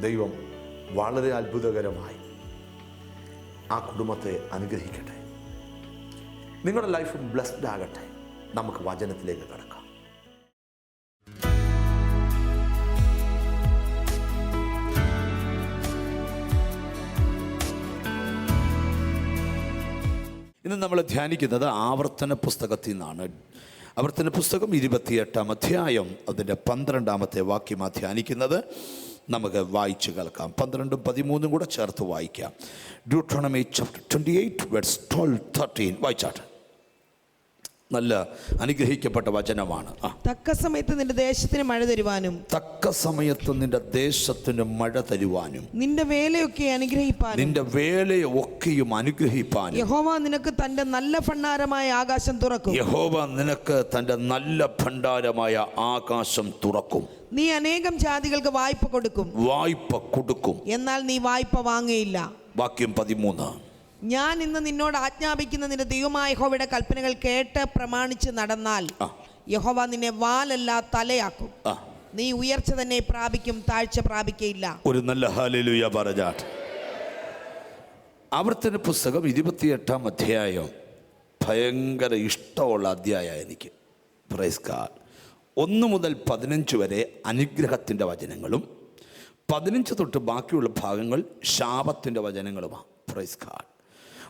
ദൈവം വളരെ അത്ഭുതകരമായി ആ കുടുംബത്തെ അനുഗ്രഹിക്കട്ടെ. നിങ്ങളുടെ ലൈഫ് ബ്ലെസ്ഡ് ആകട്ടെ. നമുക്ക് വചനത്തിലേക്ക് കടക്കാം. ഇന്ന് നമ്മൾ ധ്യാനിക്കുന്നത് ആവർത്തന പുസ്തകത്തിൽ നിന്നാണ്. ആവർത്തന പുസ്തകം ഇരുപത്തിയെട്ടാം അധ്യായം അതിന്റെ പന്ത്രണ്ടാമത്തെ വാക്യമാണ് ധ്യാനിക്കുന്നത്. നമുക്ക് വായിച്ചു കേൾക്കാം. പന്ത്രണ്ടും പതിമൂന്നും കൂടെ ചേർത്ത് വായിക്കാം. Deuteronomy chapter twenty eight verses twelve thirteen വായിച്ചാട്ട് നല്ല അനുഗ്രഹിക്കപ്പെട്ട വചനമാണ്. തക്ക സമയത്ത് നിന്റെ ദേശത്തിന് മഴ തരുവാനും തക്ക സമയത്ത് നിന്റെ ദേശത്തിന് മഴ തരുവാനും നിന്റെ വേലയൊക്കെ അനുഗ്രഹിപ്പാനും നിന്റെ വേലയൊക്കെയും അനുഗ്രഹിപ്പാനും യഹോവ നിനക്ക് തന്റെ നല്ല ഭണ്ഡാരമായ ആകാശം തുറക്കും. യഹോവ നിനക്ക് തന്റെ നല്ല ഭണ്ഡാരമായ ആകാശം തുറക്കും. നീ അനേകം ജാതികൾക്ക് വായ്പ കൊടുക്കും. വായ്പ കൊടുക്കും. എന്നാൽ നീ വായ്പ വാങ്ങുകയില്ല വാക്യം പതിമൂന്ന്. ഞാൻ ഇന്ന് നിന്നോട് ആജ്ഞാപിക്കുന്ന നിന്റെ ദൈവമായ യഹോവയുടെ കൽപ്പനകൾ കേട്ട് പ്രമാണിച്ച് നടന്നാൽ യഹോവ നിന്നെ വാലല്ല തലയാക്കും. നീ ഉയർച്ച തന്നെ പ്രാപിക്കും താഴ്ച പ്രാപിക്കയില്ല. ഒരു നല്ല ഹാലലുയ പറഞ്ഞാട്ട് ആവർത്തന പുസ്തകം ഇരുപത്തിയെട്ടാം അധ്യായം. ഭയങ്കര ഇഷ്ടമുള്ള അധ്യായ എനിക്ക്. പ്രൈസ് കാർഡ് ഒന്ന് മുതൽ പതിനഞ്ച് വരെ അനുഗ്രഹത്തിന്റെ വചനങ്ങളും പതിനഞ്ച് തൊട്ട് ബാക്കിയുള്ള ഭാഗങ്ങൾ ശാപത്തിന്റെ വചനങ്ങളുമാണ്. പ്രൈസ് കാർഡ്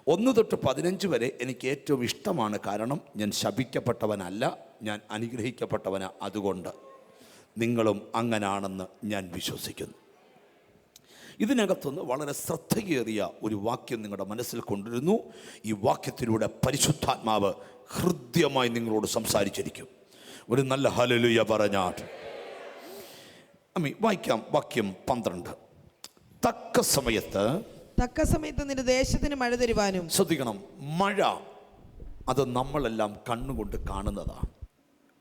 ഒന്ന് തൊട്ട് പതിനഞ്ച് വരെ എനിക്ക് ഏറ്റവും ഇഷ്ടമാണ് കാരണം ഞാൻ ശപിക്കപ്പെട്ടവനല്ല ഞാൻ അനുഗ്രഹിക്കപ്പെട്ടവന അതുകൊണ്ട് നിങ്ങളും അങ്ങനാണെന്ന് ഞാൻ വിശ്വസിക്കുന്നു. ഇതിനകത്തുനിന്ന് വളരെ ശ്രദ്ധയേറിയ ഒരു വാക്യം നിങ്ങളുടെ മനസ്സിൽ കൊണ്ടുവരുന്നു. ഈ വാക്യത്തിലൂടെ പരിശുദ്ധാത്മാവ് ഹൃദ്യമായി നിങ്ങളോട് സംസാരിച്ചിരിക്കും. ഒരു നല്ല ഹലലുയ പറഞ്ഞാട്ട് അമ്മി വായിക്കാം വാക്യം പന്ത്രണ്ട്. തക്ക സമയത്ത് തക്ക സമയത്ത് നിന്റെ ദേശത്തിന് മഴ തരുവാനും. ശ്രദ്ധിക്കണം മഴ അത് നമ്മളെല്ലാം കണ്ണുകൊണ്ട് കാണുന്നതാണ്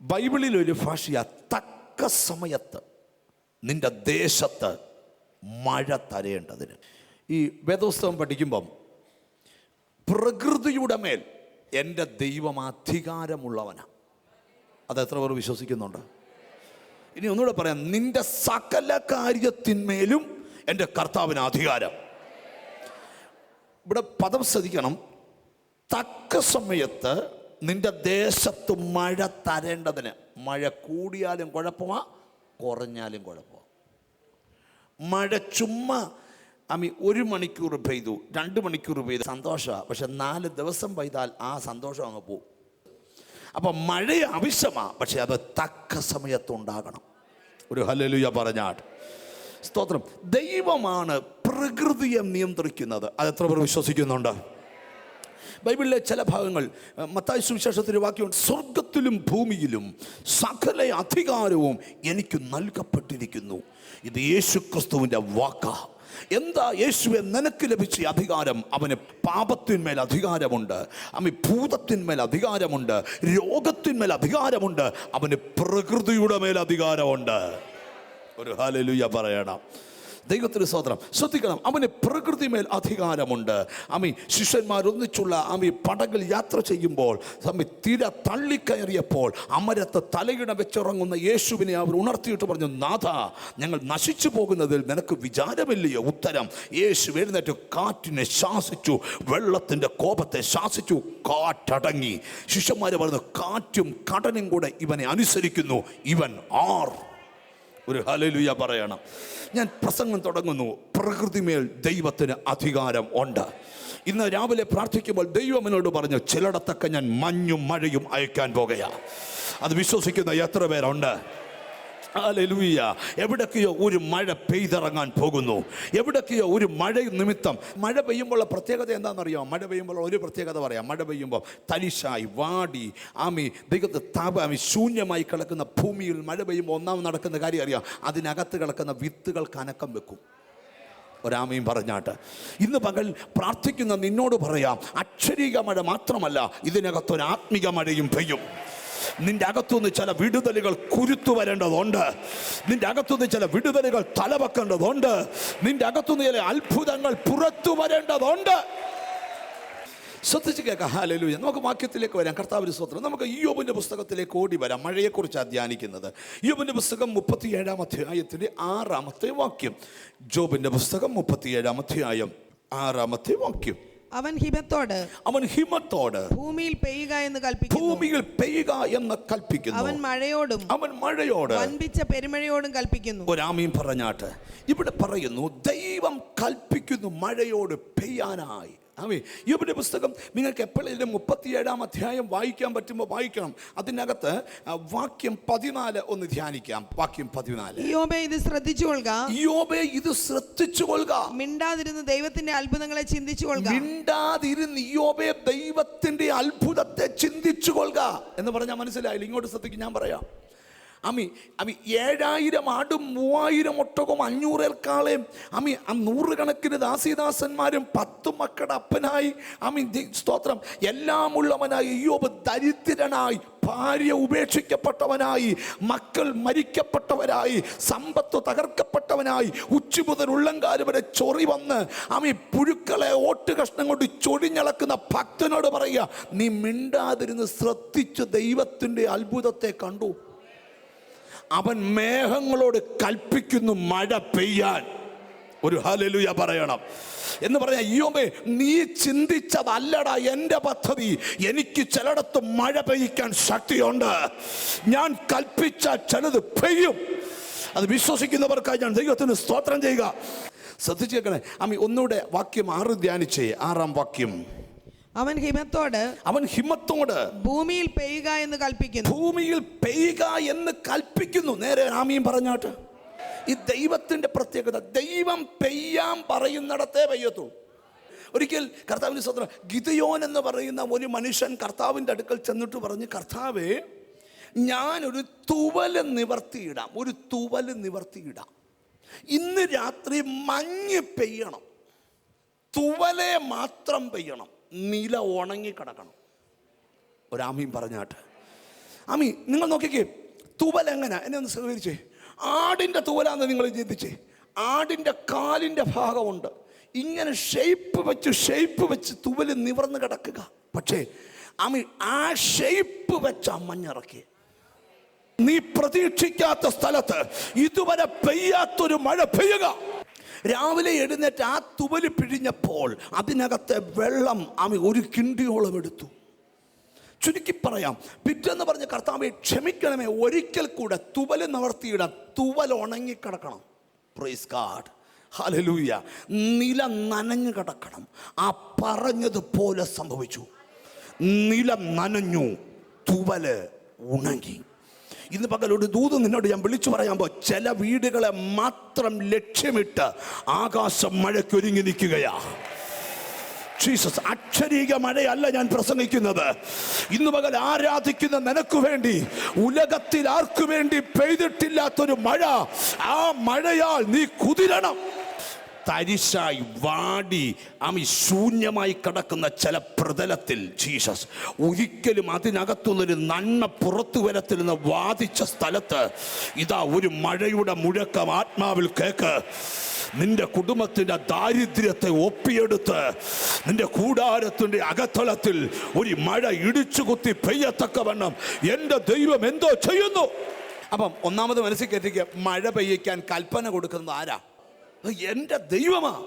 ബൈബിളിൽ ഒരു ഭാഷയ തക്ക സമയത്ത് നിന്റെ ദേശത്ത് മഴ തരേണ്ടതിന്. ഈ വേദോസ്തവം പഠിക്കുമ്പം പ്രകൃതിയുടെ മേൽ എന്റെ ദൈവം അധികാരമുള്ളവനാണ് അത് എത്ര പേർ വിശ്വസിക്കുന്നുണ്ട്? ഇനി ഒന്നുകൂടെ പറയാം. നിന്റെ സകല കാര്യത്തിന്മേലും എന്റെ കർത്താവിന് അധികാരം. ഇവിടെ പദം ശ്രദ്ധിക്കണം. തക്ക സമയത്ത് നിന്റെ ദേശത്ത് മഴ തരേണ്ടതിന്. മഴ കൂടിയാലും കുഴപ്പമാ കുറഞ്ഞാലും കുഴപ്പമാ. മഴ ചുമ്മാ അമ്മി ഒരു മണിക്കൂർ പെയ്തു രണ്ട് മണിക്കൂർ പെയ്തു. സന്തോഷമാണ് പക്ഷെ നാല് ദിവസം പെയ്താൽ ആ സന്തോഷം അങ്ങ് പോവും. അപ്പം മഴ ആവശ്യമാണ് പക്ഷെ അത് തക്ക സമയത്തുണ്ടാകണം. ഒരു ഹലലുയ പറഞ്ഞാൽ. സ്തോത്രം. ദൈവമാണ് പ്രകൃതിയെ നിയന്ത്രിക്കുന്നത്. അത് എത്ര പേർ വിശ്വസിക്കുന്നുണ്ട്? ബൈബിളിലെ ചില ഭാഗങ്ങൾ മത്തായ സുവിശേഷത്തിന് വാക്യമുണ്ട് സ്വർഗത്തിലും ഭൂമിയിലും സകല അധികാരവും എനിക്ക് നൽകപ്പെട്ടിരിക്കുന്നു. ഇത് യേശു ക്രിസ്തുവിന്റെ വാക്കാ. എന്താ യേശുവെ നിനക്ക് ലഭിച്ച അധികാരം? അവന് പാപത്തിന്മേൽ അധികാരമുണ്ട്. അവന് ഭൂതത്തിന്മേൽ അധികാരമുണ്ട്. രോഗത്തിന്മേൽ അധികാരമുണ്ട്. അവന് പ്രകൃതിയുടെ മേൽ അധികാരമുണ്ട്. ഒരു ഹാലലുയ പറയണം. ദൈവത്തിന് സ്വതന്ത്രം ശ്രദ്ധിക്കണം അവന് പ്രകൃതി മേൽ അധികാരമുണ്ട്. അമ്മി ശിഷ്യന്മാരൊന്നിച്ചുള്ള അമ്മി പടകിൽ യാത്ര ചെയ്യുമ്പോൾ അമ്മി തിര തള്ളിക്കയറിയപ്പോൾ അമരത്ത് തലയിട വെച്ചുറങ്ങുന്ന യേശുവിനെ അവർ ഉണർത്തിയിട്ട് പറഞ്ഞു നാഥ ഞങ്ങൾ നശിച്ചു പോകുന്നതിൽ നിനക്ക് വിചാരമില്ലയോ? ഉത്തരം യേശു എഴുന്നേറ്റ് കാറ്റിനെ ശാസിച്ചു വെള്ളത്തിന്റെ കോപത്തെ ശാസിച്ചു കാറ്റടങ്ങി. ശിഷ്യന്മാർ പറഞ്ഞു കാറ്റും കടനും കൂടെ ഇവനെ അനുസരിക്കുന്നു ഇവൻ ആർ? ഒരു ഹലലുയ പറയണം. ഞാൻ പ്രസംഗം തുടങ്ങുന്നു. പ്രകൃതിമേൽ ദൈവത്തിന് അധികാരം ഉണ്ട്. ഇന്ന് രാവിലെ പ്രാർത്ഥിക്കുമ്പോൾ ദൈവം എന്നോട് പറഞ്ഞു ചിലടത്തൊക്കെ ഞാൻ മഞ്ഞും മഴയും അയക്കാൻ പോകുകയാ അത് വിശ്വസിക്കുന്ന എത്ര പേരുണ്ട്? ഹല്ലേലൂയ. എവിടൊക്കെയോ ഒരു മഴ പെയ്തിറങ്ങാൻ പോകുന്നു. എവിടൊക്കെയോ ഒരു മഴ നിമിത്തം. മഴ പെയ്യുമ്പോഴുള്ള പ്രത്യേകത എന്താണെന്നറിയോ? മഴ പെയ്യുമ്പോൾ ഒരു പ്രത്യേകത പറയാം. മഴ പെയ്യുമ്പോൾ തരിശായി വാടി. ആമി ദൈവത്തെ താപ ആമി ശൂന്യമായി കിടക്കുന്ന ഭൂമിയിൽ മഴ പെയ്യുമ്പോൾ ഒന്നാമത് നടക്കുന്ന കാര്യം അറിയാം. അതിനകത്ത് കിടക്കുന്ന വിത്തുകൾ കനക്കം വെക്കും. ഒരാമയും പറഞ്ഞാട്ട് ഇന്ന് പകൽ പ്രാർത്ഥിക്കുന്ന നിന്നോട് പറയാം അക്ഷരീക മഴ മാത്രമല്ല ഇതിനകത്തൊരു ആത്മിക മഴയും പെയ്യും. നിന്റെ അകത്തുനിന്ന് ചില വിടുതലുകൾ കുരുത്തു വരേണ്ടതുണ്ട്. നിന്റെ അകത്തുനിന്ന് ചില വിടുതലുകൾ തലവെക്കേണ്ടതുണ്ട്. നിന്റെ അകത്തുനിന്ന് ചില അത്ഭുതങ്ങൾ പുറത്തു വരേണ്ടതുണ്ട്. ശ്രദ്ധിച്ച് കേൾക്കാം. ഹാലലൂയ നമുക്ക് വാക്യത്തിലേക്ക് വരാം. കർത്താവിന് സ്വത്രം നമുക്ക് യോബിന്റെ പുസ്തകത്തിലേക്ക് ഓടി വരാം. മഴയെക്കുറിച്ചാണ് ധ്യാനിക്കുന്നത്. യോബിന്റെ പുസ്തകം മുപ്പത്തിയേഴാം അധ്യായത്തിന്റെ ആറാമത്തെ വാക്യം. ജോബിന്റെ പുസ്തകം മുപ്പത്തിയേഴാം അധ്യായം ആറാമത്തെ വാക്യം. അവൻ ഹിമത്തോട് അവൻ ഹിമത്തോട് ഭൂമിയിൽ പെയ്യുക എന്ന് കൽപ്പിക്കുന്നു. ഭൂമിയിൽ പെയ്യുക എന്ന് കൽപ്പിക്കുന്നു. അവൻ മഴയോടും അവൻ മഴയോട് വൻപിച്ച പെരുമഴയോടും കൽപ്പിക്കുന്നു. ഒരാമയും പറഞ്ഞാട്ട് ഇവിടെ പറയുന്നു ദൈവം കൽപ്പിക്കുന്നു മഴയോട് പെയ്യാനായി. ആമേ യോബിന്റെ പുസ്തകം നിങ്ങൾക്ക് എപ്പോഴെങ്കിലും മുപ്പത്തിയേഴാം അധ്യായം വായിക്കാൻ പറ്റുമ്പോൾ വായിക്കണം. അതിനകത്ത് വാക്യം പതിനാല് ഒന്ന് ധ്യാനിക്കാം. വാക്യം പതിനാല്. യോബെ ഇത് ശ്രദ്ധിച്ചു കൊള്ളുക യോബെ ഇത് ശ്രദ്ധിച്ചു കൊള്ളുക മിണ്ടാതിരുന്ന് ദൈവത്തിന്റെ അത്ഭുതങ്ങളെ ചിന്തിച്ചു കൊള്ളുക മിണ്ടാതിരുന്ന് യോബെ ദൈവത്തിന്റെ അത്ഭുതത്തെ ചിന്തിച്ചു കൊള്ളുക എന്ന് പറഞ്ഞാൽ മനസ്സിലായില്ല? ഇങ്ങോട്ട് ശ്രദ്ധിക്കും ഞാൻ പറയാം. അമ്മി അമി ഏഴായിരം ആടും മൂവായിരം ഒട്ടകവും അഞ്ഞൂറേൽക്കാളെയും അമി ആ നൂറുകണക്കിന് ദാസിദാസന്മാരും പത്ത് മക്കളുടെ അപ്പനായി. അമി സ്തോത്രം. എല്ലാം ഉള്ളവനായി യോബ് ദരിദ്രനായി ഭാര്യ ഉപേക്ഷിക്കപ്പെട്ടവനായി മക്കൾ മരിക്കപ്പെട്ടവരായി സമ്പത്ത് തകർക്കപ്പെട്ടവനായി ഉച്ച മുതൽ വരെ ചൊറി വന്ന് അമി പുഴുക്കളെ ഓട്ട് കഷ്ണം കൊണ്ട് ചൊടിഞ്ഞളക്കുന്ന ഭക്തനോട് പറയുക നീ മിണ്ടാതിരുന്ന് ശ്രദ്ധിച്ച് ദൈവത്തിന്റെ അത്ഭുതത്തെ കണ്ടു. അവൻ മേഘങ്ങളോട് കൽപ്പിക്കുന്നു മഴ പെയ്യാൻ. ഒരു ഹലലുയ പറയണം. എന്ന് പറഞ്ഞാൽ അയ്യോമേ നീ ചിന്തിച്ചതല്ലടാ എന്റെ പദ്ധതി. എനിക്ക് ചിലയിടത്ത് മഴ പെയ്യിക്കാൻ ശക്തിയുണ്ട്. ഞാൻ കൽപ്പിച്ച ചിലത് പെയ്യും. അത് വിശ്വസിക്കുന്നവർക്കായി ഞാൻ ദൈവത്തിന് സ്തോത്രം ചെയ്യുക. ശ്രദ്ധിച്ചേക്കണേ അമ്മ ഒന്നുകൂടെ വാക്യം ആറ് ധ്യാനിച്ചേ. ആറാം വാക്യം. അവൻ ഹിമത്തോട് അവൻ ഹിമത്തോട് ഭൂമിയിൽ പെയ്യുക എന്ന് കൽപ്പിക്കുന്നു. ഭൂമിയിൽ പെയ്യുക എന്ന് കൽപ്പിക്കുന്നു. നേരെ ആമീൻ പറഞ്ഞാട്ട്. ഈ ദൈവത്തിന്റെ പ്രത്യേകത ദൈവം പെയ്യാൻ പറയുന്നിടത്തേ പെയ്യത്തുള്ളൂ. ഒരിക്കൽ കർത്താവിന്റെ സ്വന്തം ഗിതയോൻ എന്ന് പറയുന്ന ഒരു മനുഷ്യൻ കർത്താവിന്റെ അടുക്കൽ ചെന്നിട്ട് പറഞ്ഞ് കർത്താവേ ഞാനൊരു തുവൽ നിവർത്തിയിടാം ഒരു തുവൽ നിവർത്തിയിടാം. ഇന്ന് രാത്രി മഞ്ഞ് പെയ്യണം. തുവലെ മാത്രം പെയ്യണം. നില ഉണങ്ങിക്കിടക്കണം. ഒരാമീൻ പറഞ്ഞാട്ട്. ആമി നിങ്ങൾ നോക്കിക്കേ തുവൽ എങ്ങനെ? എന്നെ ഒന്ന് സഹകരിച്ചേ. ആടിന്റെ തുവലാന്ന് നിങ്ങൾ ചിന്തിച്ചേ. ആടിന്റെ കാലിന്റെ ഭാഗമുണ്ട്. ഇങ്ങനെ ഷേപ്പ് വെച്ച് ഷേപ്പ് വെച്ച് തുവൽ നിവർന്ന് കിടക്കുക. പക്ഷേ ആമി ആ ഷേപ്പ് വെച്ച് മഞ്ഞിറക്കി നീ പ്രതീക്ഷിക്കാത്ത സ്ഥലത്ത് ഇതുവരെ പെയ്യാത്തൊരു മഴ പെയ്യുക. രാവിലെ എഴുന്നേറ്റ് ആ തുവൽ പിഴിഞ്ഞപ്പോൾ അതിനകത്തെ വെള്ളം ആമി ഒരു കിണ്ടിയോളം എടുത്തു. ചുരുക്കി പറയാം പിറ്റെന്ന് പറഞ്ഞ കർത്താവെ ക്ഷമിക്കണമേ ഒരിക്കൽ കൂടെ തുവൽ നിവർത്തിയിടാം തുവൽ ഉണങ്ങിക്കിടക്കണം പ്രൈസ് കാർഡ് ഹലലൂയ നില നനഞ്ഞു കിടക്കണം. ആ പറഞ്ഞതുപോലെ സംഭവിച്ചു. നിലം നനഞ്ഞു തുവൽ ഉണങ്ങി. ഇന്ന് പകൽ ഒരു ദൂത് നിന്നോട് ഞാൻ വിളിച്ചു പറയാൻ പോ ചില വീടുകളെ മാത്രം ലക്ഷ്യമിട്ട് ആകാശം മഴയ്ക്കൊരുങ്ങി നിൽക്കുകയാ. ജീസസ് അക്ഷരീക മഴയല്ല ഞാൻ പ്രസംഗിക്കുന്നത്. ഇന്ന് പകൽ ആരാധിക്കുന്ന നിനക്ക് വേണ്ടി ഉലകത്തിൽ ആർക്കു വേണ്ടി പെയ്തിട്ടില്ലാത്തൊരു മഴ ആ മഴയാൽ നീ കുതിരണം. തരിശായി വാടി അമി ശൂന്യമായി കിടക്കുന്ന ചില പ്രതലത്തിൽ ജീസസ്. ഒരിക്കലും അതിനകത്തുനിന്നൊരു നന്മ പുറത്തു വരത്തില്ലെന്ന് വാദിച്ച സ്ഥലത്ത് ഇതാ ഒരു മഴയുടെ മുഴക്കം ആത്മാവിൽ കേക്ക്. നിന്റെ കുടുംബത്തിന്റെ ദാരിദ്ര്യത്തെ ഒപ്പിയെടുത്ത് നിന്റെ കൂടാരത്തിന്റെ അകത്തളത്തിൽ ഒരു മഴ ഇടിച്ചു കുത്തി പെയ്യത്തക്കവണ്ണം എന്റെ ദൈവം എന്തോ ചെയ്യുന്നു. അപ്പം ഒന്നാമത് മനസ്സിൽ കയറ്റിക്ക് മഴ പെയ്യിക്കാൻ കൽപ്പന കൊടുക്കുന്നത് ആരാ? എന്റെ ദൈവമാ.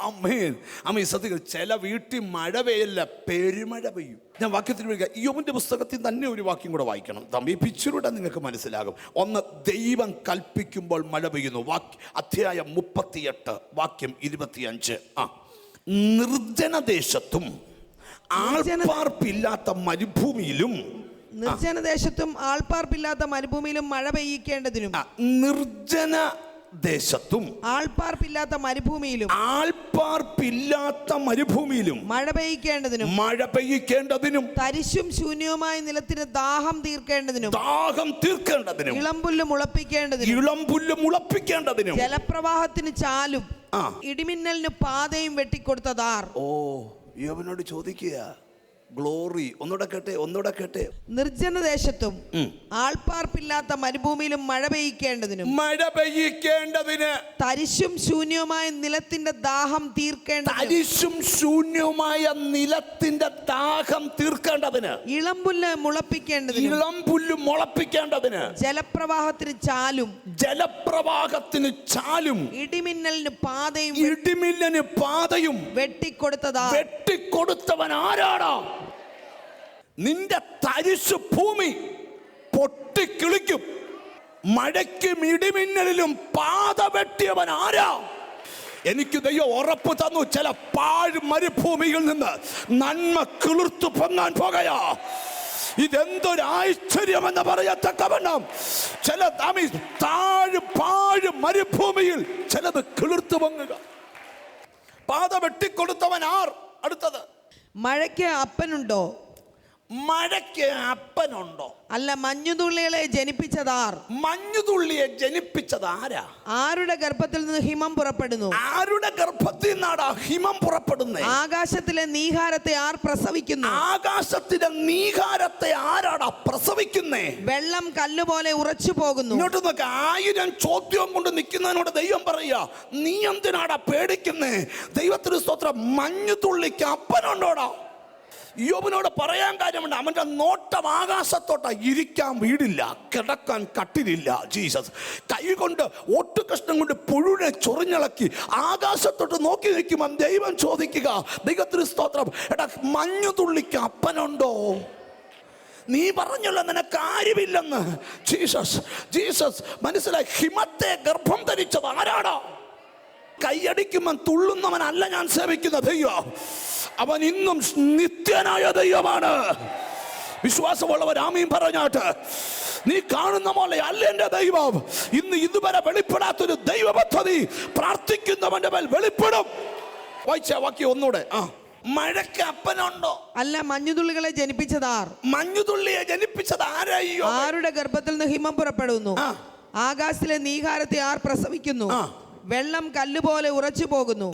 ആമേൻ. അമ്മ ശ്രദ്ധിക്കുക ചില വീട്ടിൽ മഴ പെയ്യല്ല പെരുമഴ പെയ്യും. ഞാൻ വാക്യത്തിൽ വിളിക്കുക. യോമിന്റെ പുസ്തകത്തിൽ തന്നെ ഒരു വാക്യം കൂടെ വായിക്കണം. തമ്പി പിച്ചിലൂടെ നിങ്ങൾക്ക് മനസ്സിലാകും. ഒന്ന് ദൈവം കൽപ്പിക്കുമ്പോൾ മഴ പെയ്യുന്നു. വാക്യ അധ്യായം മുപ്പത്തിയെട്ട് വാക്യം ഇരുപത്തിയഞ്ച്. ആ. നിർജനദേശത്തും നിർജന- ആൾപ്പാർപ്പില്ലാത്ത മരുഭൂമിയിലും നിർജനദേശത്തും ആൾപ്പാർപ്പില്ലാത്ത മരുഭൂമിയിലും മഴ പെയ്യിക്കേണ്ടതിനും. നിർജന ദേശത്തും. ആൾപ്പാർപ്പില്ലാത്ത മരുഭൂമിയിലും. ആൾപ്പാർപ്പില്ലാത്ത മരുഭൂമിയിലും. മഴ പെയ്യിക്കേണ്ടതിനും. മഴ പെയ്യിക്കേണ്ടതിനും. തരിശും ശൂന്യവുമായ നിലത്തിന് ദാഹം തീർക്കേണ്ടതിനും. ദാഹം തീർക്കേണ്ടതിനും. ഇളമ്പുല്ല് മുളപ്പിക്കേണ്ടതിനും. ഇളംപുല്ല് മുളപ്പിക്കേണ്ടതിനും. ജലപ്രവാഹത്തിന് ചാലും. ഇടിമിന്നലിന് പാതയും വെട്ടിക്കൊടുത്തതാർ ഓ യോവനോട് ചോദിക്കുക. ഗ്ലോറി ഒന്നുകൂടെ കേട്ടെ ഒന്നുകൂടെ കേട്ടെ. നിർജന ദേശത്തും. ആൾപ്പാർപ്പില്ലാത്ത മരുഭൂമിയിലും മഴ പെയ്യിക്കേണ്ടതിനും മഴ പെയ്യിക്കേണ്ടതിന്. തരിശും ശൂന്യവുമായ നിലത്തിന്റെ ദാഹം തീർക്കേണ്ട തരിശും ശൂന്യവുമായ നിലത്തിന്റെ ദാഹം തീർക്കേണ്ടതിന്. ഇളംപുല്ല് മുളപ്പിക്കേണ്ടത് ഇളം പുല്ല് മുളപ്പിക്കേണ്ടതിന്. ജലപ്രവാഹത്തിന് ചാലും ജലപ്രവാഹത്തിന് ചാലും. ഇടിമിന്നലിന് പാതയും ഇടിമിന്നലിന് പാതയും വെട്ടിക്കൊടുത്തതാ. വെട്ടിക്കൊടുത്തവൻ ആരാടാ നിന്റെ തരിശു ഭൂമി പൊട്ടിക്കിളിക്കും മഴയ്ക്കും ഇടിമിന്നലിലും പാത വെട്ടിയവൻ ആരാ? എനിക്ക് ദൈവം ഉറപ്പ് തന്നു ചില പാഴ് മരുഭൂമിയിൽ നിന്ന് നന്മ കിളിർത്തു പൊങ്ങാൻ പോകയാ. ഇതെന്തൊരു ആശ്ചര്യമെന്ന് പറയത്തക്കവണ്ണം ചില തമി താഴ് പാഴ് മരുഭൂമിയിൽ ചിലത് കിളിർത്തു പൊങ്ങുക. പാത വെട്ടിക്കൊടുത്തവൻ ആർ? അടുത്തത്. മഴയ്ക്ക് അപ്പനുണ്ടോ? മഴയ്ക്ക് അപ്പനുണ്ടോ? അല്ല മഞ്ഞുതുള്ളികളെ ജനിപ്പിച്ചതാർ. മഞ്ഞുതുള്ളിയെ ജനിപ്പിച്ചത് ആരാ? ആരുടെ ഗർഭത്തിൽ നിന്ന് ഹിമം പുറപ്പെടുന്നു? ആരുടെ ഗർഭത്തിൽ നിന്നാടാ ഹിമം പുറപ്പെടുന്നത് ആകാശത്തിലെ നീഹാരത്തെ ആർ പ്രസവിക്കുന്നു? ആകാശത്തിലെ നീഹാരത്തെ ആരാടാ പ്രസവിക്കുന്നേ? വെള്ളം കല്ലുപോലെ ഉറച്ചു പോകുന്നു. ഇങ്ങോട്ട് നോക്ക ആയിരം ചോദ്യം കൊണ്ട് നിൽക്കുന്നതിനോട് ദൈവം പറയുക നീ എന്തിനാടാ പേടിക്കുന്നേ? ദൈവത്തിന് സ്തോത്രം മഞ്ഞുതുള്ളിക്ക് അപ്പനുണ്ടോടാ? യോബിനോട് പറയാൻ കാര്യമുണ്ട്. അവന്റെ നോട്ടം ആകാശത്തോട്ട. ഇരിക്കാൻ വീടില്ല കിടക്കാൻ കട്ടിലില്ല ജീസസ്. കൈ കൊണ്ട് ഒട്ടുകഷ്ണം കൊണ്ട് പുഴുവിനെ ചൊറിഞ്ഞിളക്കി ആകാശത്തോട്ട് നോക്കി നിൽക്കുമ്പോൾ ദൈവം ചോദിക്കുക ദൈവത്തിന് സ്തോത്രം. എടാ മഞ്ഞുതുള്ളിക്ക് അപ്പനുണ്ടോ? നീ പറഞ്ഞല്ലോ നിനക്ക് ആരുമില്ലെന്ന്. ജീസസ് ജീസസ് മനസ്സിലായി? ഹിമത്തെ ഗർഭം ധരിച്ചത് ആരാടാ? കൈയടിക്കുമ്പം തുള്ളുന്നവനല്ല ഞാൻ സേവിക്കുന്ന ദൈവം അവൻ ഇന്നും നിത്യനായ ദൈവമാണ്. വിശ്വാസമുള്ളവർ ആമീൻ പറഞ്ഞാട്ട് നീ കാണുന്ന പോലെ അല്ല എന്റെ ദൈവം. ഇന്ന് ഇതുവരെ വെളിപ്പെടാത്തൊരു ദൈവ പദ്ധതി പ്രാർത്ഥിക്കുന്നവന്റെ മേൽ വെളിപ്പെടും. വായിച്ച വാക്യം ഒന്നുകൂടെ ആ മഴയ്ക്ക് അപ്പനുണ്ടോ? അല്ല മഞ്ഞുതുള്ളികളെ ജനിപ്പിച്ചതാർ. മഞ്ഞുതുള്ളിയെ ജനിപ്പിച്ചത് ആരായോ ആരുടെ ഗർഭത്തിൽ നിന്ന് ഹിമം പുറപ്പെടുന്നു? ആകാശത്തിലെ നീഹാരത്തെ ആർ പ്രസവിക്കുന്നു? വെള്ളം കല്ലുപോലെ ഉറച്ചു പോകുന്നു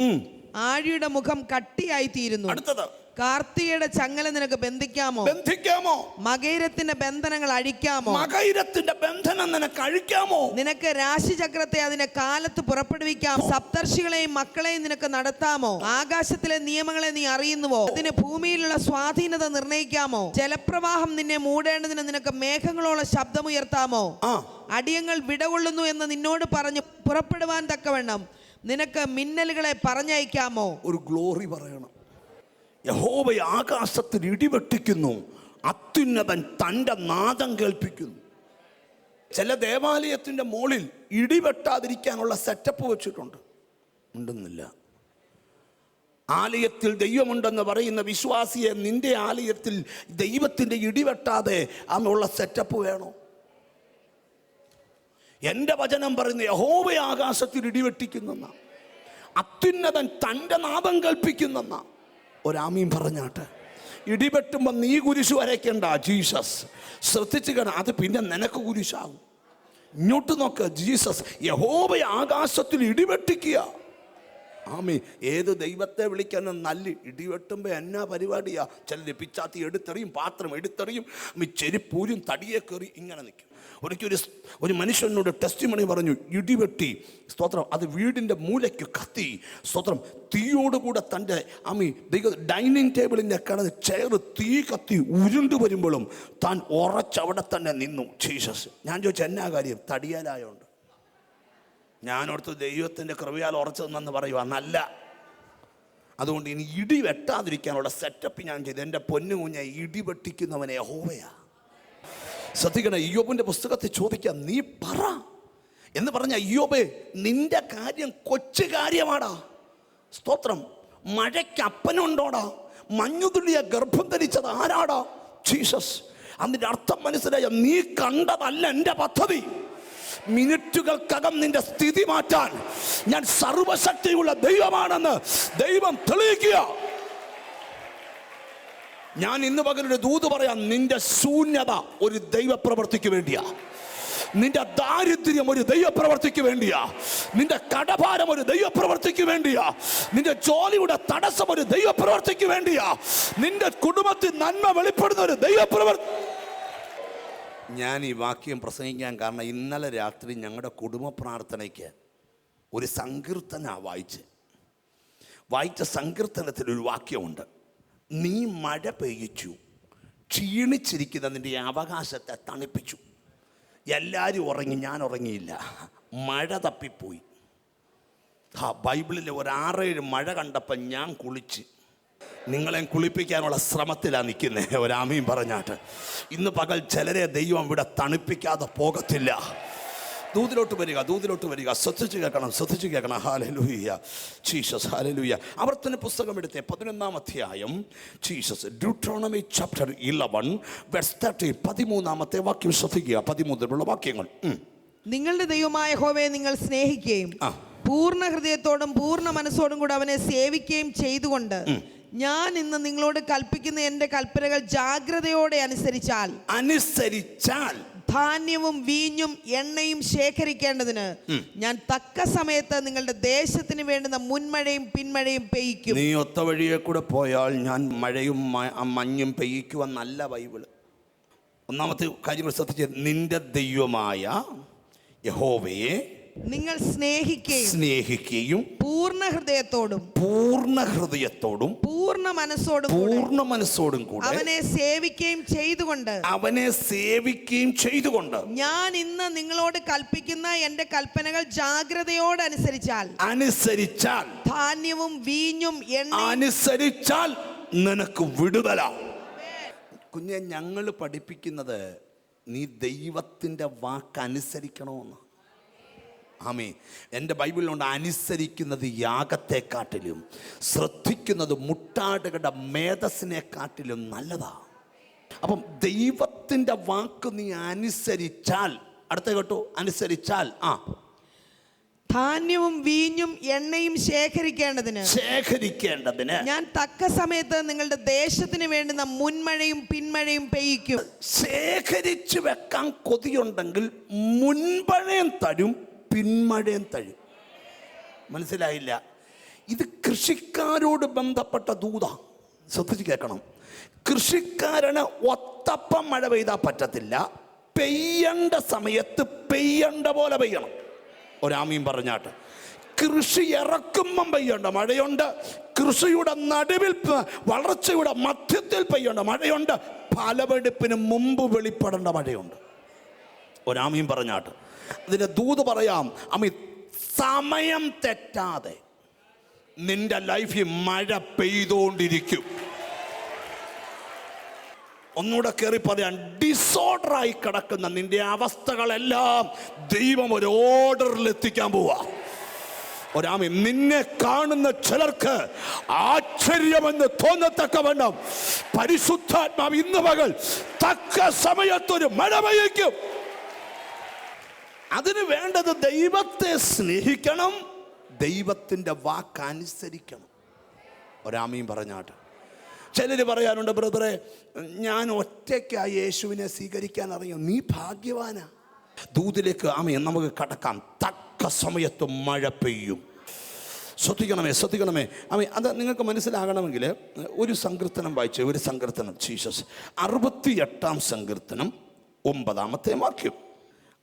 ആഴിയുടെ മുഖം കട്ടിയായി തീരുന്നു അടുത്തത്. കാർത്തികയുടെ ചങ്ങല നിനക്ക് ബന്ധിക്കാമോ? ബന്ധിക്കാമോ? മകൈരത്തിന്റെ ബന്ധനങ്ങൾ അഴിക്കാമോ? മകൈരത്തിന്റെ ബന്ധനം നിനക്ക് അഴിക്കാമോ? നിനക്ക് രാശിചക്രത്തെ അതിന്റെ കാലത്ത് പുറപ്പെടുവിക്കാം. സപ്തർഷികളെയും മക്കളെയും നിനക്ക് നടത്താമോ? ആകാശത്തിലെ നിയമങ്ങളെ നീ അറിയുന്നുവോ? അതിന് ഭൂമിയിലുള്ള സ്വാധീനത നിർണയിക്കാമോ? ജലപ്രവാഹം നിന്നെ മൂടേണ്ടതിന് നിനക്ക് മേഘങ്ങളോളം ശബ്ദമുയർത്താമോ? അടിയങ്ങൾ വിടകൊള്ളുന്നു എന്ന് നിന്നോട് പറഞ്ഞു പുറപ്പെടുവാൻ തക്കവണ്ണം. നിനക്ക് മിന്നലുകളെ പറഞ്ഞയക്കാമോ? ഒരു ഗ്ലോറി പറയണം. യഹോബ ആകാശത്തിന് ഇടിവെട്ടിക്കുന്നു. അത്യുന്നതൻ തന്റെ നാദം കേൾപ്പിക്കുന്നു. ചില ദേവാലയത്തിന്റെ മുകളിൽ ഇടിവെട്ടാതിരിക്കാനുള്ള സെറ്റപ്പ് വെച്ചിട്ടുണ്ട്. ഉണ്ടെന്നില്ല. ആലയത്തിൽ ദൈവമുണ്ടെന്ന് പറയുന്ന വിശ്വാസിയെ നിന്റെ ആലയത്തിൽ ദൈവത്തിന്റെ ഇടിവെട്ടാതെ അന്നുള്ള സെറ്റപ്പ് വേണോ? എന്റെ വചനം പറയുന്ന യഹോവ ആകാശത്തിൽ ഇടിവെട്ടിക്കുന്നെന്ന. അത്യുന്നതൻ തന്റെ നാദം കൽപ്പിക്കുന്നെന്ന ഒരാമീൻ പറഞ്ഞാട്ട് ഇടിവെട്ടുമ്പോൾ നീ കുരിശ് വരയ്ക്കണ്ട ജീസസ്. ശ്രദ്ധിച്ചു കാണാം അത് പിന്നെ നിനക്ക് കുരിശാകും. ഇങ്ങോട്ട് നോക്ക് ജീസസ് യഹോവ ആകാശത്തിൽ ഇടിവെട്ടിക്കുക. ആമി ഏത് ദൈവത്തെ വിളിക്കാനും നല്ല ഇടിവെട്ടുമ്പോൾ എന്നാ പരിപാടിയാ? ചിലർ പിച്ചാത്തി എടുത്തെറിയും പാത്രം എടുത്തെറിയും ചെരുപ്പൂരും തടിയെ കയറി ഇങ്ങനെ നിൽക്കും ഒരിക്കൽ ഒരു മനുഷ്യനോട് ടെസ്റ്റ് മണി പറഞ്ഞു ഇടിവെട്ടി സ്തോത്രം. അത് വീടിന്റെ മൂലയ്ക്ക് കത്തി. സ്തോത്രം. തീയോടുകൂടെ തന്റെ അമ്മി ദൈവ ഡൈനിങ് ടേബിളിന്റെ കടന്ന് ചെയർ തീ കത്തി ഉരുണ്ടു വരുമ്പോഴും താൻ ഉറച്ചവിടെ തന്നെ നിന്നു. ജീസസ്. ഞാൻ ചോദിച്ചു എന്നാ കാര്യം? തടിയാലായോണ്ട്. ഞാനോർത്ത് ദൈവത്തിന്റെ കൃപയാൽ ഉറച്ചു നിന്നെന്ന് പറയുക നല്ല അതുകൊണ്ട് ഇനി ഇടി വെട്ടാതിരിക്കാനുള്ള സെറ്റപ്പ് ഞാൻ ചെയ്തു. എന്റെ പൊന്നു കുഞ്ഞ ഇടി വെട്ടിക്കുന്നവനെ ഹോവയാ ശ്രദ്ധിക്കണം അയ്യോബിന്റെ പുസ്തകത്തെ ചോദിക്കാം നീ പറ. എന്ന് പറഞ്ഞ അയ്യോബേ നിന്റെ കാര്യം കൊച്ചു കാര്യമാടാ. സ്തോത്രം. മഴയ്ക്ക് അപ്പനുണ്ടോടാ. മഞ്ഞുതുള്ളിയ ഗർഭം ധരിച്ചത് ആരാടാ? ജീസസ്. അതിന്റെ അർത്ഥം മനസ്സിലായ? നീ കണ്ടതല്ല എന്റെ പദ്ധതി. മിനിറ്റുകൾക്കകം നിന്റെ സ്ഥിതി മാറ്റാൻ ഞാൻ സർവശക്തിയുള്ള ദൈവമാണെന്ന് ദൈവം തെളിയിക്കുക. ഞാൻ ഇന്ന് പകലൊരു ദൂത് പറയാം നിന്റെ ശൂന്യത ഒരു ദൈവപ്രവർത്തിക്ക് വേണ്ടിയാ. നിന്റെ ദാരിദ്ര്യം ഒരു ദൈവപ്രവർത്തിക്ക് വേണ്ടിയാ. നിന്റെ കടഭാരം ഒരു ദൈവപ്രവർത്തിക്ക് വേണ്ടിയാ. നിന്റെ ജോലിയുടെ തടസ്സം ഒരു ദൈവപ്രവർത്തിക്ക് വേണ്ടിയാ. നിന്റെ കുടുംബത്തിൽ നന്മ വെളിപ്പെടുന്ന ഒരു ദൈവപ്രവർത്തി ഞാൻ ഈ വാക്യം പ്രസംഗിക്കാൻ കാരണം ഇന്നലെ രാത്രി ഞങ്ങളുടെ കുടുംബ പ്രാർത്ഥനയ്ക്ക് ഒരു സങ്കീർത്തന വായിച്ച് വായിച്ച സങ്കീർത്തനത്തിൽ ഒരു വാക്യമുണ്ട്. നീ മഴ പെയ്യിച്ചു ക്ഷീണിച്ചിരിക്കുന്ന നിന്റെ അവകാശത്തെ തണുപ്പിച്ചു. എല്ലാവരും ഉറങ്ങി ഞാൻ ഉറങ്ങിയില്ല. മഴ തപ്പിപ്പോയി. ആ ബൈബിളിലെ ഒരു ആറേഴ് മഴ കണ്ടപ്പോൾ ഞാൻ കുളിച്ച്. നിങ്ങളെ കുളിപ്പിക്കാനുള്ള ശ്രമത്തിലാണ് നിൽക്കുന്നത് ഒരാമയും പറഞ്ഞാട്ട്. ഇന്ന് പകൽ ചിലരെ ദൈവം ഇവിടെ തണുപ്പിക്കാതെ പോകത്തില്ല. ദൂതിലോട്ട് വരിക ദൂതിലോട്ട് വരിക. ശ്രദ്ധിച്ച് കേൾക്കണം ശ്രദ്ധിച്ച് കേൾക്കണം. ഹാലലൂയ ചീസസ് ഹാലലൂയ ആവർത്തന പുസ്തകം എടുത്തേ പതിനൊന്നാം അധ്യായം. ചീഷസ് Deuteronomy chapter eleven verse thirty പതിമൂന്നാമത്തെ വാക്യം ശ്രദ്ധിക്കുക. പതിമൂന്നിലുള്ള വാക്യങ്ങൾ. നിങ്ങളുടെ ദൈവമായ ഹോവയെ നിങ്ങൾ സ്നേഹിക്കുകയും പൂർണ ഹൃദയത്തോടും പൂർണ മനസ്സോടും കൂടെ അവനെ സേവിക്കുകയും ചെയ്തുകൊണ്ട് ഞാൻ ഇന്ന് നിങ്ങളോട് കൽപ്പിക്കുന്ന എന്റെ കൽപ്പനകൾ ജാഗ്രതയോടെ അനുസരിച്ചാൽ അനുസരിച്ചാൽ ധാന്യവും വീഞ്ഞും എണ്ണയും ശേഖരിക്കേണ്ടതിന് ഞാൻ തക്ക സമയത്ത് നിങ്ങളുടെ ദേശത്തിന് വേണ്ടുന്ന മുൻമഴയും പിന്മഴയും പെയ്യ്ക്കും. നീ ഒത്ത വഴിയെ കൂടെ പോയാൽ ഞാൻ മഴയും മഞ്ഞും പെയ്യ്ക്കുവെന്നല്ല നല്ല ബൈബിൾ ഒന്നാമത്തെ കാര്യം ശ്രദ്ധിച്ച് നിന്റെ ദൈവമായ യഹോവയെ നിങ്ങൾ സ്നേഹിക്കുകയും സ്നേഹിക്കുകയും പൂർണ ഹൃദയത്തോടും പൂർണ ഹൃദയത്തോടും പൂർണ മനസ്സോടും കൂടെ. പൂർണ മനസ്സോടും കൂടെ അവനെ സേവിക്കുകയും ചെയ്തുകൊണ്ട്. അവനെ സേവിക്കുകയും ചെയ്തുകൊണ്ട് ഞാൻ ഇന്ന് നിങ്ങളോട് കൽപ്പിക്കുന്ന എന്റെ കൽപ്പനകൾ ജാഗ്രതയോട് അനുസരിച്ചാൽ അനുസരിച്ചാൽ ധാന്യവും വീഞ്ഞും എണ്ണ അനുസരിച്ചാൽ നിനക്ക് വിടുതല. കുഞ്ഞെ ഞങ്ങൾ പഠിപ്പിക്കുന്നത് നീ ദൈവത്തിന്റെ വാക്കനുസരിക്കണമെന്ന് ആമേ എന്റെ ബൈബിളിലുണ്ട് അനുസരിക്കുന്നത് യാഗത്തെക്കാട്ടിലും ശ്രദ്ധിക്കുന്നത് മുട്ടാടുകളുടെ മേധസ്സിനെക്കാട്ടിലും നല്ലതാ. അപ്പം ദൈവത്തിന്റെ വാക്ക് നീ അനുസരിച്ചാൽ അടുത്ത കേട്ടോ അനുസരിച്ചാൽ ആ. ധാന്യവും വീഞ്ഞും എണ്ണയും ശേഖരിക്കേണ്ടതിന്. ശേഖരിക്കേണ്ടതിന്. ഞാൻ തക്ക സമയത്ത് നിങ്ങളുടെ ദേശത്തിന് വേണ്ടുന്ന മുൻമഴയും പിന്മഴയും പെയ്യിക്കും. ശേഖരിച്ചു വെക്കാൻ കൊതിയുണ്ടെങ്കിൽ മുൻപഴയും തരും പിന്മഴയും തഴും. മനസ്സിലായില്ല. ഇത് കൃഷിക്കാരോട് ബന്ധപ്പെട്ട ദൂത. ശ്രദ്ധിച്ച് കേൾക്കണം. കൃഷിക്കാരന് ഒത്തപ്പം മഴ പെയ്താൽ പറ്റത്തില്ല. പെയ്യേണ്ട സമയത്ത് പെയ്യണ്ട പോലെ പെയ്യണം. ഒരാമീൻ പറഞ്ഞാട്ട്. കൃഷി ഇറക്കുമ്പം പെയ്യണ്ട മഴയുണ്ട്. കൃഷിയുടെ നടുവിൽ വളർച്ചയുടെ മധ്യത്തിൽ പെയ്യേണ്ട മഴയുണ്ട്. ഫലമെടുപ്പിന് മുമ്പ് വെളിപ്പെടേണ്ട മഴയുണ്ട്. ഒരാമീൻ പറഞ്ഞാട്ട്. അതിന്റെ ദൂത് പറയാം അമ്മി സമയം തെറ്റാതെ നിന്റെ ലൈഫിൽ മഴ പെയ്തുകൊണ്ടിരിക്കും ഒന്നുകൂടെ കയറി പറയാൻ ഡിസോർഡറായി കിടക്കുന്ന നിന്റെ അവസ്ഥകളെല്ലാം ദൈവം ഒരു ഓർഡറിൽ എത്തിക്കാൻ പോവാ. ഒരാമി നിന്നെ കാണുന്ന ചിലർക്ക് ആശ്ചര്യമെന്ന് തോന്നത്തക്കവണ്ണം പരിശുദ്ധാത്മാവ് ഇന്ന് പകൽ തക്ക സമയത്തൊരു മഴ പെയ്യിക്കും. അതിന് വേണ്ടത് ദൈവത്തെ സ്നേഹിക്കണം ദൈവത്തിന്റെ വാക്കനുസരിക്കണം ഒരാമയും പറഞ്ഞാട്ട്. ചിലർ പറയാനുണ്ട് ബ്രദറെ ഞാൻ ഒറ്റയ്ക്കായി യേശുവിനെ സ്വീകരിക്കാൻ അറിയാം നീ ഭാഗ്യവാനാ. ദൂതിലേക്ക് ആമയെ നമുക്ക് കടക്കാം. തക്ക സമയത്ത് മഴ പെയ്യും. ശ്രദ്ധിക്കണമേ ശ്രദ്ധിക്കണമേ. ആമേ അത് നിങ്ങൾക്ക് മനസ്സിലാകണമെങ്കിൽ ഒരു സങ്കീർത്തനം വായിച്ചു ഒരു സങ്കീർത്തനം. ജീസസ് അറുപത്തി എട്ടാം സങ്കീർത്തനം ഒമ്പതാമത്തെ വാക്യം.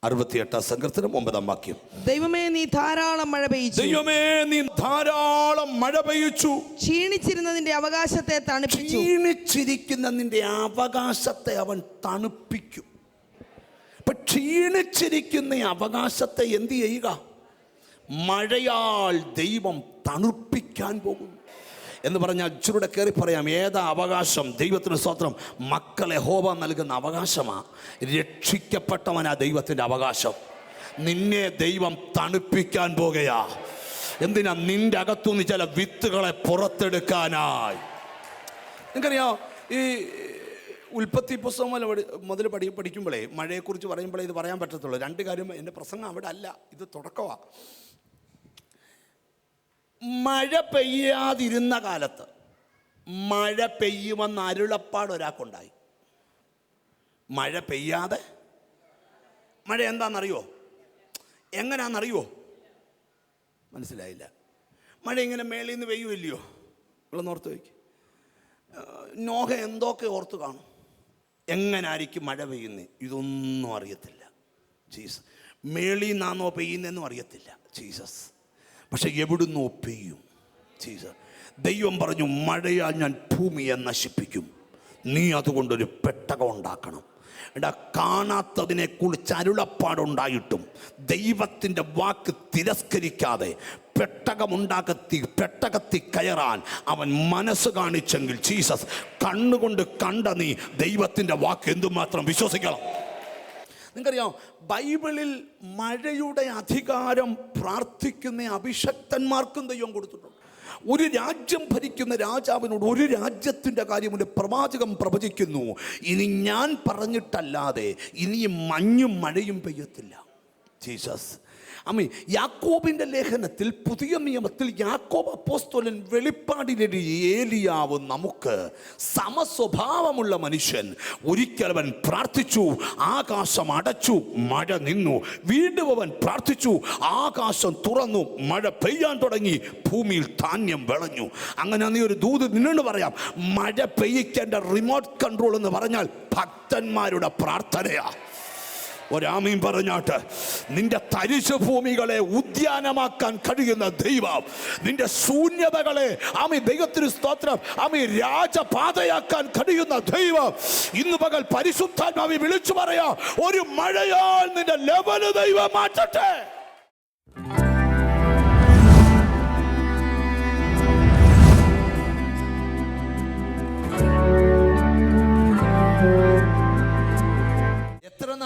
അറുപത്തിയെട്ടാം സങ്കീർത്തനം ഒമ്പതാം വാക്യം. ദൈവമേ നീ ധാരാളം മഴ പെയ്ച്ചു. ദൈവമേ നീ ധാരാളം മഴ പെയ്യിച്ചു ക്ഷീണിച്ചിരുന്നതിന്റെ അവകാശത്തെ തണുപ്പിച്ചു. ക്ഷീണിച്ചിരിക്കുന്ന നിന്റെ അവകാശത്തെ അവൻ തണുപ്പിക്കും. അപ്പൊ ക്ഷീണിച്ചിരിക്കുന്ന അവകാശത്തെ എന്ത് ചെയ്യുക? മഴയാൽ ദൈവം തണുപ്പിക്കാൻ പോകും എന്ന് പറഞ്ഞാൽ ചുരുടെ കയറി പറയാം ഏതാ അവകാശം? ദൈവത്തിന് സ്വത്രം മക്കളെ ഹോബ നൽകുന്ന അവകാശമാണ് രക്ഷിക്കപ്പെട്ടവനാ ദൈവത്തിന്റെ അവകാശം. നിന്നെ ദൈവം തണുപ്പിക്കാൻ പോകുകയാ. എന്തിനാ നിന്റെ അകത്തുനിന്ന് ചില വിത്തുകളെ പുറത്തെടുക്കാനായി? നിങ്ങൾക്കറിയോ ഈ ഉൽപ്പത്തി പുസ്തകം മുതൽ പഠി പഠിക്കുമ്പോഴേ മഴയെക്കുറിച്ച് പറയുമ്പോഴേ ഇത് പറയാൻ പറ്റത്തുള്ളൂ. രണ്ട് കാര്യം എന്റെ പ്രസംഗം അവിടെ അല്ല ഇത് തുടക്കമാണ് മഴ പെയ്യാതിരുന്ന കാലത്ത് മഴ പെയ്യുമെന്ന അരുളപ്പാട് ഒരാൾക്കുണ്ടായി. മഴ പെയ്യാതെ? മഴ എന്താണെന്നറിയോ? എങ്ങനെയാണെന്നറിയോ മനസ്സിലായില്ല. മഴ ഇങ്ങനെ മേളിൽ നിന്ന് പെയ്യുമില്ലയോ ഓർത്ത് വയ്ക്ക് നോഹ എന്തൊക്കെ ഓർത്ത് കാണും? എങ്ങനായിരിക്കും മഴ പെയ്യുന്നത് ഇതൊന്നും അറിയത്തില്ല. ജീസസ്. മേളിൽ നിന്നാണോ പെയ്യുന്നതെന്നും അറിയത്തില്ല. ജീസസ്. പക്ഷെ എവിടുന്നോ പെയ്യും ചീസ ദൈവം പറഞ്ഞു മഴയാൽ ഞാൻ ഭൂമിയെ നശിപ്പിക്കും. നീ അതുകൊണ്ടൊരു പെട്ടകം ഉണ്ടാക്കണം. എടാ കാണാത്തതിനെ കുറിച്ച് അരുളപ്പാടുണ്ടായിട്ടും ദൈവത്തിന്റെ വാക്ക് തിരസ്കരിക്കാതെ പെട്ടകമുണ്ടാകത്തി പെട്ടകത്തി കയറാൻ അവൻ മനസ്സ് കാണിച്ചെങ്കിൽ ജീസസ് കണ്ണുകൊണ്ട് കണ്ട നീ ദൈവത്തിന്റെ വാക്ക് എന്തുമാത്രം വിശ്വസിക്കണം? നിങ്ങൾക്കറിയാം ബൈബിളിൽ മഴയുടെ അധികാരം പ്രാർത്ഥിക്കുന്ന അഭിഷക്തന്മാർക്കും ദൈവം കൊടുത്തിട്ടുണ്ട്. ഒരു രാജ്യം ഭരിക്കുന്ന രാജാവിനോട് ഒരു രാജ്യത്തിന്റെ കാര്യം ഒരു പ്രവാചകം പ്രവചിക്കുന്നു. ഇനി ഞാൻ പറഞ്ഞിട്ടല്ലാതെ ഇനിയും മഞ്ഞും മഴയും പെയ്യത്തില്ല. ജീസസ്. അമ്മ യാക്കോബിന്റെ ലേഖനത്തിൽ പുതിയ നിയമത്തിൽ യാക്കോബ് അപ്പോസ്തോലൻ വെളിപ്പാടിലൊരു ഏലിയാവ് നമുക്ക് സമസ്വഭാവമുള്ള മനുഷ്യൻ. ഒരിക്കൽ അവൻ പ്രാർത്ഥിച്ചു ആകാശം അടച്ചു മഴ നിന്നു. വീണ്ടും അവൻ പ്രാർത്ഥിച്ചു ആകാശം തുറന്നു മഴ പെയ്യാൻ തുടങ്ങി ഭൂമിയിൽ ധാന്യം വിളഞ്ഞു. അങ്ങനെ നീ ഒരു ദൂത് നിന്നു പറയാം മഴ പെയ്യിക്കേണ്ട റിമോട്ട് കൺട്രോൾ എന്ന് പറഞ്ഞാൽ ഭക്തന്മാരുടെ പ്രാർത്ഥനയാ. ഒരാമീൻ പറഞ്ഞാട്ട് നിന്റെ തരിശു ഭൂമികളെ ഉദ്യാനമാക്കാൻ കഴിയുന്ന ദൈവം നിന്റെ ശൂന്യതകളെ ആമി ദൈവത്തിന് സ്തോത്രം ആമി രാജപാതയാക്കാൻ കഴിയുന്ന ദൈവം. ഇന്ന് പകൽ പരിശുദ്ധാത്മാവി വിളിച്ചു പറയാ ഒരു മഴയാൽ നിന്റെ ലെവൽ ദൈവം മാറ്റട്ടെ.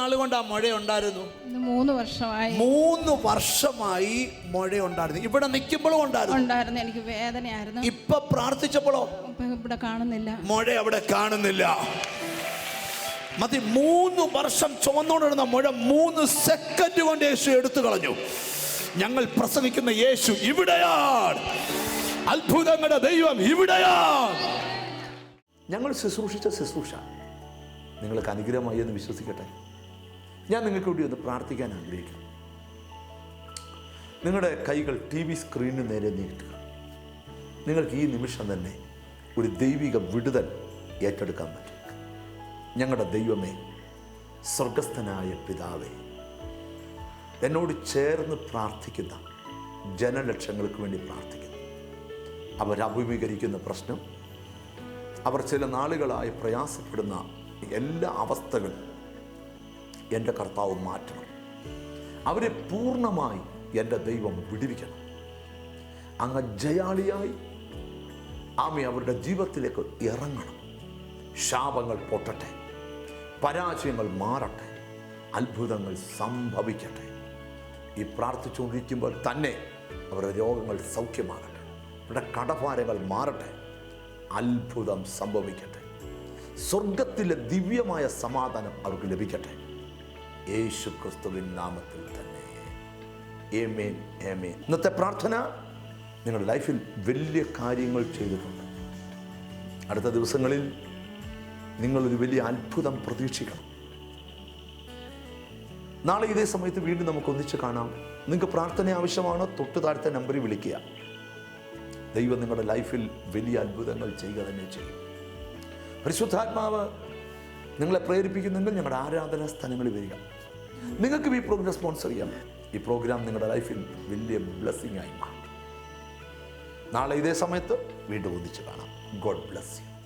നാൾ കൊണ്ട് ആ മഴ ഉണ്ടായിരുന്നു മൂന്ന് വർഷമായി. മൂന്ന് വർഷമായി മഴ ഉണ്ടായിരുന്നു ഇവിടെ നിൽക്കുമ്പോഴും ഉണ്ടായിരുന്നു. ഉണ്ടായിരുന്നു. എനിക്ക് വേദനയായിരുന്നു. ഇപ്പൊ പ്രാർത്ഥിച്ചപ്പോഴോ? ഇവിടെ കാണുന്നില്ല. മഴ അവിടെ കാണുന്നില്ല. മതി മൂന്ന് വർഷം ചുമന്നുകൊണ്ടിരുന്ന മഴ മൂന്ന് സെക്കൻഡ് കൊണ്ട് യേശു എടുത്തു കളഞ്ഞു. ഞങ്ങൾ പ്രസവിക്കുന്ന യേശു ഇവിടെയാണ്. അത്ഭുതങ്ങളുടെ ദൈവം ഇവിടെയാണ്. ഞങ്ങൾ ശുശ്രൂഷിച്ച ശുശ്രൂഷ. നിങ്ങൾക്ക് അനുഗ്രഹമായി എന്ന് വിശ്വസിക്കട്ടെ. ഞാൻ നിങ്ങൾക്ക് വേണ്ടി ഒന്ന് പ്രാർത്ഥിക്കാൻ ആഗ്രഹിക്കുന്നു. നിങ്ങളുടെ കൈകൾ ടി വി സ്ക്രീനിന് നേരെ നീട്ടുക നിങ്ങൾക്ക് ഈ നിമിഷം തന്നെ ഒരു ദൈവിക വിടുതൽ ഏറ്റെടുക്കാൻ പറ്റും. ഞങ്ങളുടെ ദൈവമേ സ്വർഗസ്ഥനായ പിതാവേ എന്നോട് ചേർന്ന് പ്രാർത്ഥിക്കുന്ന ജനലക്ഷങ്ങൾക്ക് വേണ്ടി പ്രാർത്ഥിക്കുന്നു. അവരഭിമുഖീകരിക്കുന്ന പ്രശ്നം അവർ ചില നാളുകളായി പ്രയാസപ്പെടുന്ന എല്ലാ അവസ്ഥകളും എന്റെ കർത്താവ് മാറ്റണം. അവരെ പൂർണമായി എന്റെ ദൈവം വിടുവിക്കണം. അങ്ങ് ജയാളിയായി ആമി അവരുടെ ജീവിതത്തിലേക്ക് ഇറങ്ങണം. ശാപങ്ങൾ പൊട്ടട്ടെ. പരാജയങ്ങൾ മാറട്ടെ. അത്ഭുതങ്ങൾ സംഭവിക്കട്ടെ. ഈ പ്രാർത്ഥിച്ചുകൊണ്ടിരിക്കുമ്പോൾ തന്നെ അവരുടെ രോഗങ്ങൾ സൗഖ്യമാകട്ടെ. അവരുടെ കടഭാരങ്ങൾ മാറട്ടെ. അത്ഭുതം സംഭവിക്കട്ടെ. സ്വർഗത്തിലെ ദിവ്യമായ സമാധാനം അവർക്ക് ലഭിക്കട്ടെ. യേശു ക്രിസ്തുവിൻ നാമത്തിൽ തന്നെ. ഏമേൻ ഏമേൻ ഇന്നത്തെ പ്രാർത്ഥന നിങ്ങളുടെ ലൈഫിൽ വലിയ കാര്യങ്ങൾ ചെയ്തിട്ടുണ്ട്. അടുത്ത ദിവസങ്ങളിൽ നിങ്ങളൊരു വലിയ അത്ഭുതം പ്രതീക്ഷിക്കണം. നാളെ ഇതേ സമയത്ത് വീണ്ടും നമുക്ക് ഒന്നിച്ച് കാണാം. നിങ്ങൾക്ക് പ്രാർത്ഥന ആവശ്യമാണ്? തൊട്ട് താഴത്തെ നമ്പറിൽ വിളിക്കുക. ദൈവം നിങ്ങളുടെ ലൈഫിൽ വലിയ അത്ഭുതങ്ങൾ ചെയ്യുക തന്നെ ചെയ്യും. പരിശുദ്ധാത്മാവ് നിങ്ങളെ പ്രേരിപ്പിക്കുന്നുണ്ടെങ്കിൽ ഞങ്ങളുടെ ആരാധനാ സ്ഥലങ്ങളിൽ വരിക. നിങ്ങൾക്ക് ഈ പ്രോഗ്രാം സ്പോൺസർ ചെയ്യാം. ഈ പ്രോഗ്രാം നിങ്ങളുടെ ലൈഫിൽ വലിയ ബ്ലെസ്സിങ് ആയി മാറും. നാളെ ഇതേ സമയത്ത് വീണ്ടും ഒന്നിച്ച് കാണാം. God bless you